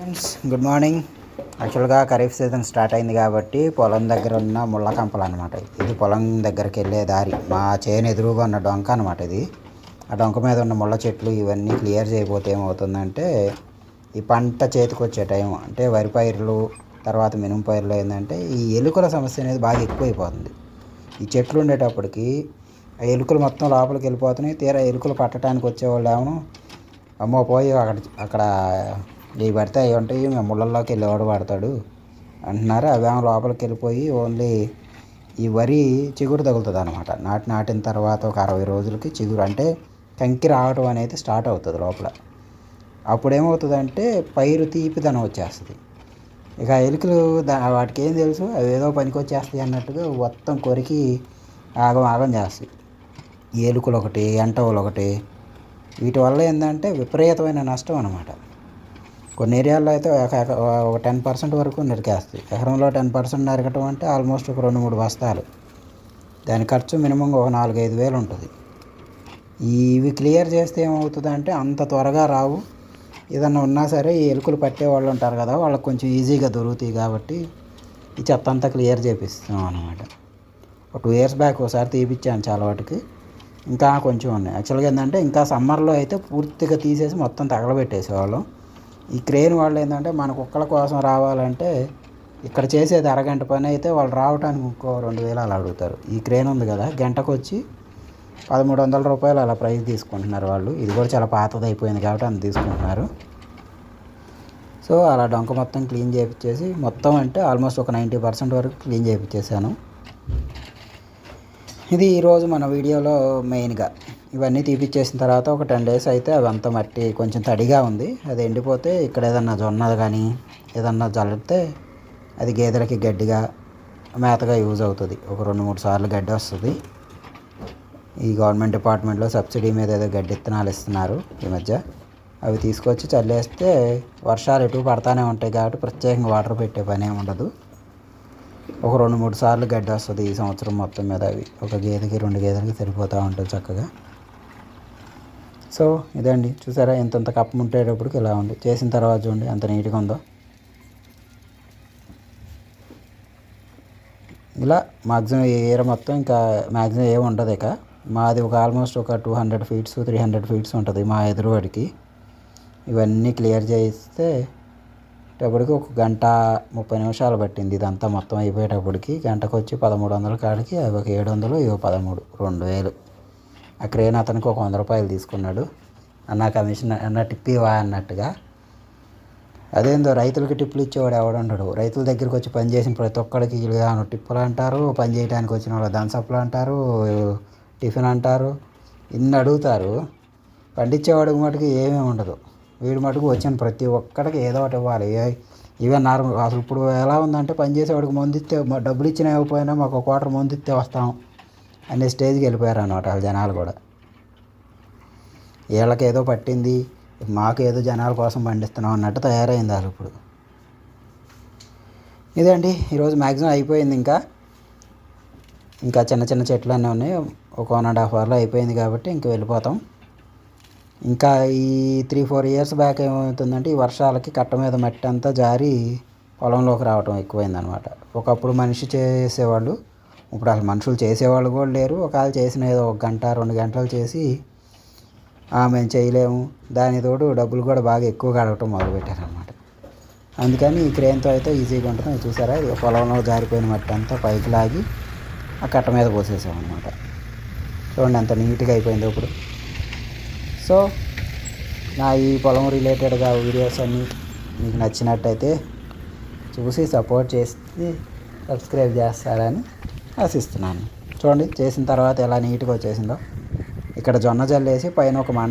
Friends good morning యాక్చువల్గా kharif season start అయింది కాబట్టి పొలం దగ్గర ఉన్న ముళ్ళ కంపలు అనమాట ఇది పొలం దగ్గరికి వెళ్ళే దారి. మా చేను ఎదురుగా ఉన్న డొంక అనమాట ఇది. ఆ డొంక మీద ఉన్న ముళ్ళ చెట్లు ఇవన్నీ క్లియర్ చేయకపోతే ఏమవుతుందంటే ఈ పంట చేతికి వచ్చే టైం అంటే వరి పైర్లు తర్వాత మినుము పైర్లు ఏంటంటే ఈ ఎలుకల సమస్య అనేది బాగా ఎక్కువైపోతుంది. ఈ చెట్లు ఉండేటప్పటికి ఆ ఎలుకలు మొత్తం లోపలికి వెళ్ళిపోతున్నాయి. తీరా ఎలుకలు పట్టడానికి వచ్చేవాళ్ళు ఏమో అమ్మో పోయి అక్కడ అక్కడ ఇవి పడితే అవి ఉంటాయి మేము ముళ్ళల్లోకి వెళ్ళి పడతాడు? అంటున్నారు. అవేమో లోపలికి వెళ్ళిపోయి ఓన్లీ ఈ వరి చిగురు తగులుతుంది అనమాట నాటి నాటిన తర్వాత ఒక అరవై రోజులకి చిగురు అంటే కంకి రావడం అనేది స్టార్ట్ అవుతుంది లోపల. అప్పుడు ఏమవుతుందంటే పైరు తీపిదనం వచ్చేస్తుంది. ఇక ఎలుకలు దా వాటికి ఏం తెలుసు? అవి ఏదో పనికి వచ్చేస్తాయి అన్నట్టుగా మొత్తం కొరికి ఆగం ఆగం చేస్తాయి ఎలుకలు ఒకటి ఎంటవులు ఒకటి వీటి వల్ల ఏంటంటే విపరీతమైన నష్టం అనమాట కొన్ని ఏరియాల్లో అయితే ఒక ఒక టెన్ పర్సెంట్ వరకు నరికేస్తాయి. ఎకరంలో టెన్ పర్సెంట్ నరకటం అంటే ఆల్మోస్ట్ ఒక రెండు మూడు బస్తాలు. దాని ఖర్చు మినిమం ఒక నాలుగు ఐదు వేలు ఉంటుంది. ఇవి క్లియర్ చేస్తే ఏమవుతుంది అంటే అంత త్వరగా రావు. ఏదన్నా ఉన్నా సరే ఈ ఎలుకలు పట్టే వాళ్ళు ఉంటారు కదా వాళ్ళకి కొంచెం ఈజీగా దొరుకుతాయి కాబట్టి ఈ చెత్త అంతా క్లియర్ చేపిస్తాం అనమాట ఒక టూ ఇయర్స్ బ్యాక్ ఒకసారి తీపిచ్చాను చాలా వాటికి. ఇంకా కొంచెం ఉన్నాయి. యాక్చువల్గా ఏంటంటే ఇంకా సమ్మర్లో అయితే పూర్తిగా తీసేసి మొత్తం తగలబెట్టేసేవాళ్ళం. ఈ క్రేన్ వాళ్ళు ఏంటంటే మన కుక్కల కోసం రావాలంటే ఇక్కడ చేసేది అరగంట పని అయితే వాళ్ళు రావడానికి ఇంకో రెండు వేలు అలా అడుగుతారు. ఈ క్రేన్ ఉంది కదా గంటకు వచ్చి పదమూడు వందల రూపాయలు అలా ప్రైస్ తీసుకుంటున్నారు వాళ్ళు. ఇది కూడా చాలా పాతది అయిపోయింది కాబట్టి అంత తీసుకుంటున్నారు. సో అలా డొంక మొత్తం క్లీన్ చేయించేసి మొత్తం అంటే ఆల్మోస్ట్ ఒక నైంటీ పర్సెంట్ వరకు క్లీన్ చేయించేసాను ఇది ఈరోజు మన వీడియోలో మెయిన్గా ఇవన్నీ తీపిచ్చేసిన తర్వాత ఒక టెన్ డేస్ అయితే అవంతా మట్టి కొంచెం తడిగా ఉంది. అది ఎండిపోతే ఇక్కడ ఏదన్నా జొన్నది కానీ ఏదన్నా జల్లితే అది గేదెలకి గడ్డిగా మేతగా యూజ్ అవుతుంది. ఒక రెండు మూడు సార్లు గడ్డి వస్తుంది. ఈ గవర్నమెంట్ డిపార్ట్మెంట్లో సబ్సిడీ మీద ఏదో గడ్డి విత్తనాలు ఇస్తున్నారు ఈ మధ్య. అవి తీసుకొచ్చి చల్లేస్తే వర్షాలు ఎటు పడతానే ఉంటాయి కాబట్టి ప్రత్యేకంగా వాటర్ పెట్టే పని ఏమి ఉండదు. ఒక రెండు మూడు సార్లు గడ్డి వస్తుంది ఈ సంవత్సరం మొత్తం మీద అవి. ఒక గేదెకి రెండు గేదెలకి సరిపోతూ ఉంటుంది చక్కగా. సో ఇదండి. చూసారా ఇంతంత కప్ప ముట్టేటప్పటికి ఇలా ఉంది. చేసిన తర్వాత చూడండి ఎంత నీట్గా ఉందో. ఇలా మ్యాక్సిమం ఏరియా మొత్తం ఇంకా మ్యాక్సిమం ఏమి ఉండదు ఇక. మాది ఒక ఆల్మోస్ట్ ఒక two hundred feets three hundred feets ఉంటుంది మా ఎదురువాడికి. ఇవన్నీ క్లియర్ చేయిస్తే అప్పటికి ఒక గంట ముప్పై నిమిషాలు పట్టింది ఇదంతా మొత్తం అయిపోయేటప్పటికి. గంటకు వచ్చి పదమూడు వందల కాడికి అవి ఒక ఏడు వందలు ఇవి పదమూడు రెండు వేలు. ఆ క్రేన్ అతనికి ఒక వంద రూపాయలు తీసుకున్నాడు. అన్న కమిషన్ అన్న టిప్ ఇవా అన్నట్టుగా. అదేందో రైతులకి టిప్పులు ఇచ్చేవాడు ఎవడుండడు రైతుల దగ్గరికి వచ్చి పని చేసిన ప్రతి ఒక్కడికి వీళ్ళు టిప్పులు అంటారు పని చేయడానికి వచ్చిన వాళ్ళు దంసప్పులు అంటారు టిఫిన్ అంటారు ఇన్ని అడుగుతారు. పండించేవాడికి మటుకు ఏమీ ఉండదు. వీడి మటుకు వచ్చిన ప్రతి ఒక్కడికి ఏదో ఒకటి ఇవ్వాలి. ఇవే నార్మల్ అసలు ఇప్పుడు ఎలా ఉందంటే పని చేసేవాడికి ఇస్తే మా డబ్బులు ఇచ్చినా ఇవ్వకపోయినా మాకు ఒక క్వార్టర్ ముందు ఇస్తే వస్తాం. అనే స్టేజ్కి వెళ్ళిపోయారు అనమాట వాళ్ళ జనాలు కూడా. వీళ్ళకి ఏదో పట్టింది మాకు ఏదో జనాల కోసం పండిస్తున్నాం అన్నట్టు తయారైంది వాళ్ళు ఇప్పుడు. ఇదండి ఈరోజు మ్యాక్సిమం అయిపోయింది ఇంకా. ఇంకా చిన్న చిన్న చెట్లు అన్నీ ఉన్నాయి. ఒక వన్ అండ్ హాఫ్ అవర్లో అయిపోయింది కాబట్టి ఇంక వెళ్ళిపోతాం. ఇంకా ఈ త్రీ ఫోర్ ఇయర్స్ బ్యాక్ ఏమవుతుందంటే ఈ వర్షాలకి కట్ట మీద మట్టి అంతా జారి పొలంలోకి రావటం ఎక్కువైందనమాట ఒకప్పుడు మనిషి చేసేవాళ్ళు ఇప్పుడు అసలు మనుషులు చేసేవాళ్ళు కూడా లేరు. ఒకవేళ చేసిన ఏదో ఒక గంట రెండు గంటలు చేసి "ఆ, మేము చేయలేము. దాని తోడు డబ్బులు కూడా బాగా ఎక్కువగా అడగటం మొదలుపెట్టారనమాట అందుకని ఈ క్రేన్తో అయితే ఈజీగా ఉంటుంది చూసారా? ఇది పొలంలో జారిపోయిన మట్టి అంతా పైకి లాగి ఆ కట్ట మీద పోసేసామన్నమాట. అనమాట చూడండి అంత నీట్గా అయిపోయింది ఇప్పుడు. సో నా ఈ పొలం రిలేటెడ్గా వీడియోస్ అన్నీ మీకు నచ్చినట్టయితే చూసి సపోర్ట్ చేసి సబ్స్క్రైబ్ చేస్తారని ఆశిస్తున్నాను. చూడండి చేసిన తర్వాత ఎలా నీట్గా వచ్చేసిందో. ఇక్కడ జొన్న జల్లేసి పైన ఒక మంట